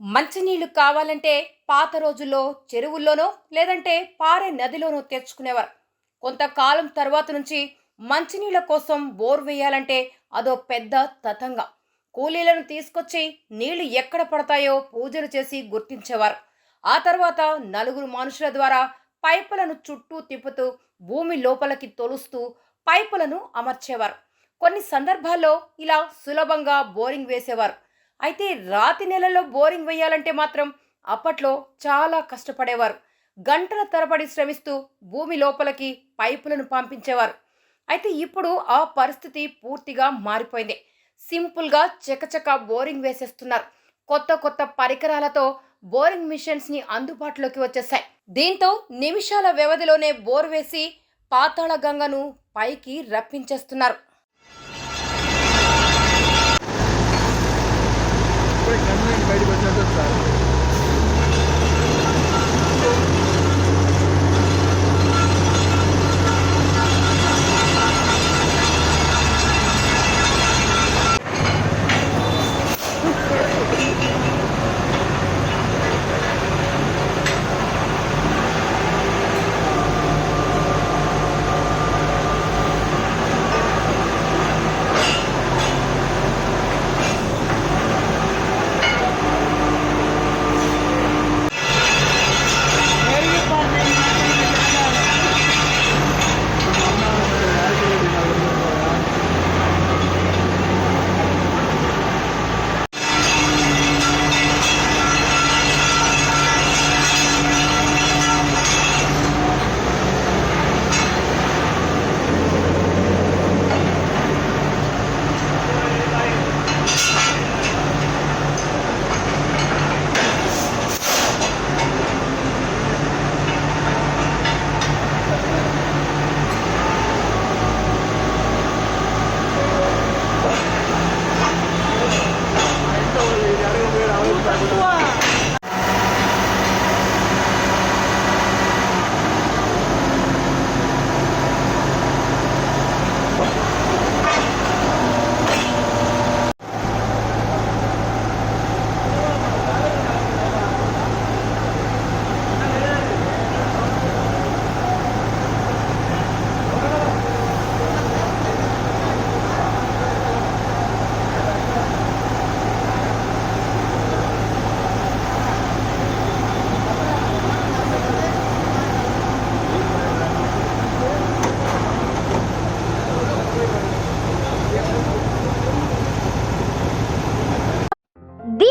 మంచినీళ్ళు కావాలంటే పాత రోజుల్లో చెరువుల్లోనో లేదంటే పారే నదిలోనో తెచ్చుకునేవారు. కొంతకాలం తర్వాత నుంచి మంచినీళ్ళ కోసం బోర్ వేయాలంటే అదో పెద్ద తతంగా. కూలీలను తీసుకొచ్చి నీళ్ళు ఎక్కడ పడతాయో పూజలు చేసి గుర్తించేవారు. ఆ తర్వాత నలుగురు మనుషుల ద్వారా పైపులను చుట్టూ తిప్పుతూ భూమి లోపలికి తొలుస్తూ పైపులను అమర్చేవారు. కొన్ని సందర్భాల్లో ఇలా సులభంగా బోరింగ్ వేసేవారు. అయితే రాతి నెలలో బోరింగ్ వేయాలంటే మాత్రం అప్పట్లో చాలా కష్టపడేవారు. గంటల తరబడి శ్రమిస్తూ భూమి లోపలికి పైపులను పంపించేవారు. అయితే ఇప్పుడు ఆ పరిస్థితి పూర్తిగా మారిపోయింది. సింపుల్గా చకచక బోరింగ్ వేసేస్తున్నారు. కొత్త కొత్త పరికరాలతో బోరింగ్ మిషన్స్ని అందుబాటులోకి వచ్చేసాయి. దీంతో నిమిషాల వ్యవధిలోనే బోర్ వేసి పాతాళ గంగను పైకి రప్పించేస్తున్నారు.